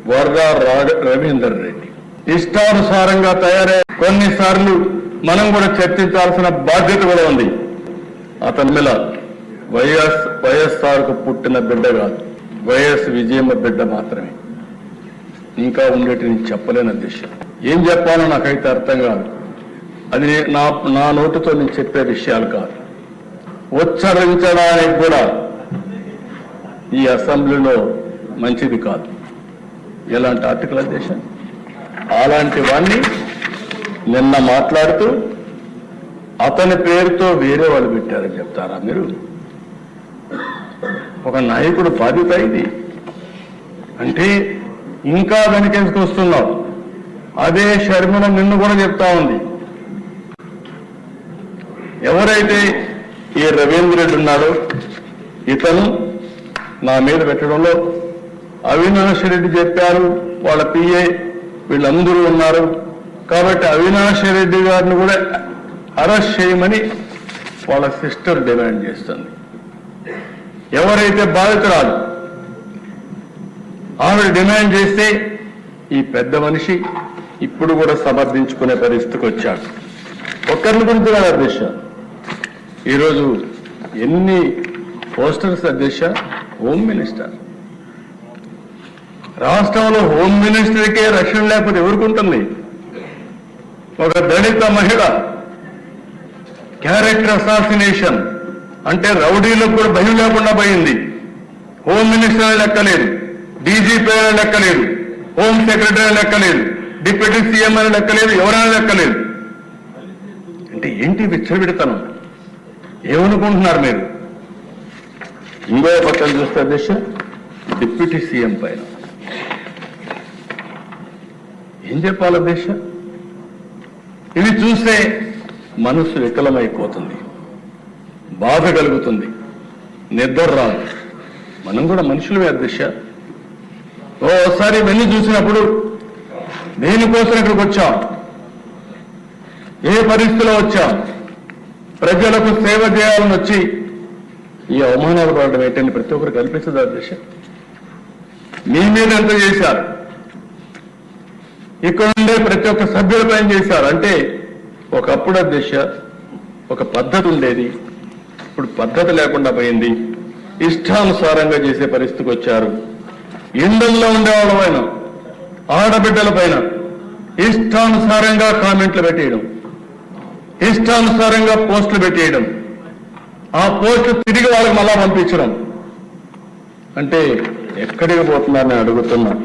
వర్రా రా- రవీందర్ రెడ్డి. ఇష్టానుసారంగా తయారై కొన్నిసార్లు మనం కూడా చర్చించాల్సిన బాధ్యత కూడా ఉంది. అతని మీద వైఎస్ వైఎస్ఆర్కు పుట్టిన బిడ్డ కాదు వైఎస్ విజయమ్మ బిడ్డ మాత్రమే. ఇంకా ఉండేటి నేను చెప్పలేని దిశ ఏం చెప్పాలో నాకైతే అర్థం కాదు. అది నా నా నోటితో నేను చెప్పే విషయాలు కాదు. ఉచ్చరించడానికి కూడా ఈ అసెంబ్లీలో మంచిది కాదు. ఎలాంటి ఆర్టికలైజేషన్ అలాంటి వాణ్ణి నిన్న మాట్లాడుతూ అతని పేరుతో వేరే వాళ్ళు పెట్టారని చెప్తారా మీరు? ఒక నాయకుడు బాధ్యత ఇది. అంటే ఇంకా వెనకేసుకొస్తున్నావు అదే షర్మిల నిన్ను కూడా చెప్తా ఉంది. ఎవరైతే ఈ రవీంద్ర రెడ్డి ఉన్నాడో ఇతను నా మీద పెట్టడంలో అవినాష్ రెడ్డి చెప్పారు వాళ్ళ పిఏ వీళ్ళందరూ ఉన్నారు. కాబట్టి అవినాష్ రెడ్డి గారిని కూడా అరెస్ట్ చేయమని వాళ్ళ సిస్టర్ డిమాండ్ చేస్తుంది. ఎవరైతే బాధితురాలు ఆవిడ డిమాండ్ చేస్తే ఈ పెద్ద మనిషి ఇప్పుడు కూడా సమర్థించుకునే పరిస్థితికి వచ్చాడు. ఒక్కరిని గురించి కాదు అధ్యక్ష ఈరోజు ఎన్ని పోస్టర్స్ అధ్యక్ష హోమ్ మినిస్టర్ రాష్ట్రంలో హోమ్ మినిస్టర్కే రక్షణ లేకపోతే ఎవరికి ఉంటుంది? ఒక దళిత మహిళ. Character assassination. అంటే రౌడీలకు కూడా భయం లేకుండా పోయింది. హోమ్ మినిస్టర్ అని లెక్కలేదు డీజీపీ అని లెక్కలేదు హోమ్ సెక్రటరీ అని లెక్కలేదు డిప్యూటీ సీఎం అని లెక్కలేదు ఎవరైనా లెక్కలేదు అంటే ఏంటి విచ్చలవిడతనం? ఏమనుకుంటున్నారు మీరు? ఇంకో పక్కన చూస్తే అధ్యక్ష డిప్యూటీ సీఎం పైన. ఏం చెప్పాలి దేశ ఇవి చూస్తే మనసు వికలమైపోతుంది. బాధ కలుగుతుంది. నిద్ర రాదు. మనం కూడా మనుషులమే అధ్యక్ష. ఓసారి ఇవన్నీ చూసినప్పుడు దేనికోసం ఇక్కడికి వచ్చాం? ఏ పరిస్థితిలో వచ్చాం? ప్రజలకు సేవ చేయాలని వచ్చి ఈ అవమానాలు పడడం ఏంటని ప్రతి ఒక్కరు కల్పిస్తుంది అధ్యక్ష? మీ మీద ఎంత చేశారు? ఇక్కడ ఉండే ప్రతి ఒక్క సభ్యులపై చేశారు? అంటే ఒకప్పుడు అధ్యక్ష ఒక పద్ధతి ఉండేది. ఇప్పుడు పద్ధతి లేకుండా పోయింది. ఇష్టానుసారంగా చేసే పరిస్థితికి వచ్చారు. ఇండ్లలో ఉండేవాళ్ళ పైన ఆడబిడ్డల పైన ఇష్టానుసారంగా కామెంట్లు పెట్టేయడం. ఇష్టానుసారంగా పోస్టులు పెట్టేయడం. ఆ పోస్టు తిరిగి వాళ్ళకి మళ్ళా పంపించడం. అంటే ఎక్కడికి పోతున్నారని అడుగుతున్నా.